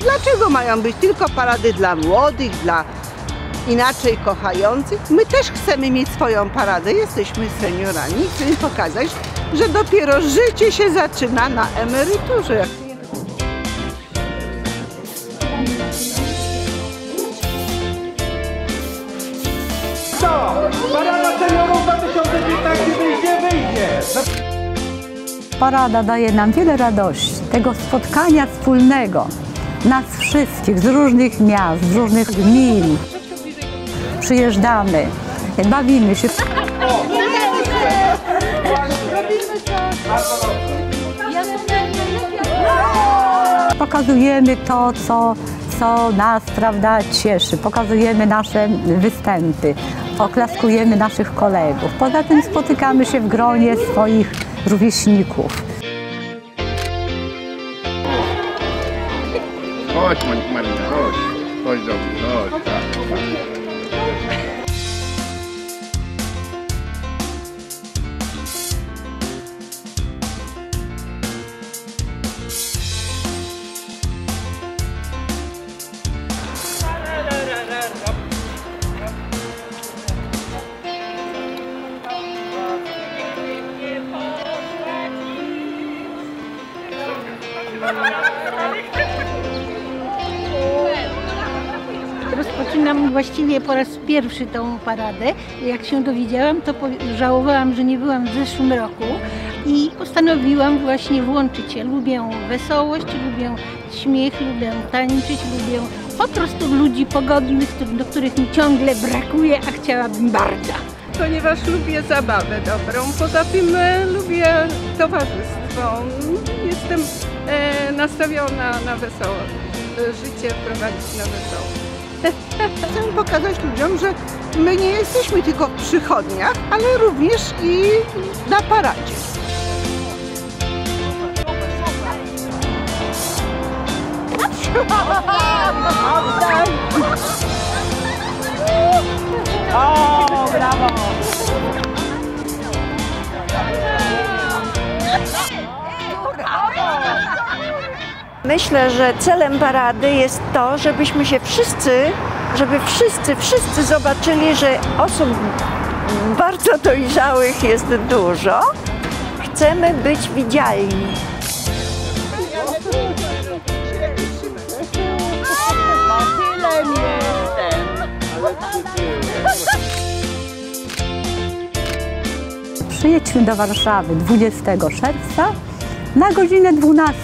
Dlaczego mają być tylko parady dla młodych, dla inaczej kochających? My też chcemy mieć swoją paradę, jesteśmy seniorami, chcemy pokazać, że dopiero życie się zaczyna na emeryturze. Co? Parada seniorów 2015 wyjdzie, wyjdzie! Parada daje nam wiele radości, tego spotkania wspólnego nas wszystkich z różnych miast, z różnych gmin. Przyjeżdżamy, bawimy się. Pokazujemy to, co, co nas prawda, cieszy, pokazujemy nasze występy, oklaskujemy naszych kolegów. Poza tym spotykamy się w gronie swoich rówieśników. Chodź Mar- Marina, chodź. Chodź do mnie, chodź. tak. Rozpoczynam właściwie po raz pierwszy tą paradę. Jak się dowiedziałam, to żałowałam, że nie byłam w zeszłym roku i postanowiłam właśnie włączyć się. Lubię wesołość, lubię śmiech, lubię tańczyć, lubię po prostu ludzi pogodnych, do których mi ciągle brakuje, a chciałabym bardzo. ponieważ lubię zabawę dobrą. Poza tym e, lubię towarzystwo. Jestem e, nastawiona na wesoło. E, Życie prowadzić na wesoło. Chcemy pokazać ludziom, że my nie jesteśmy tylko w przychodniach, ale również i na paradzie. Myślę, że celem parady jest to, żebyśmy się wszyscy, żeby wszyscy, wszyscy zobaczyli, że osób bardzo dojrzałych jest dużo. Chcemy być widzialni. Przyjedźmy do Warszawy 20 czerwca na godzinę 12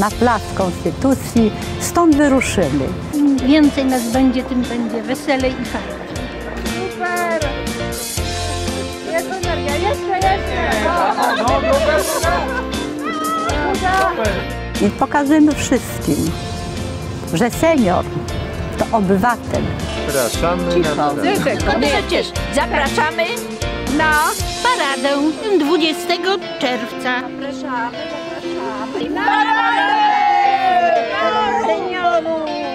na Plac Konstytucji. Stąd wyruszymy. Im więcej nas będzie, tym będzie weselej i fajniej. I pokażemy wszystkim, że senior to obywatel. Zapraszamy na paradę. No przecież zapraszamy na paradę 20 czerwca. Zapraszamy Señor.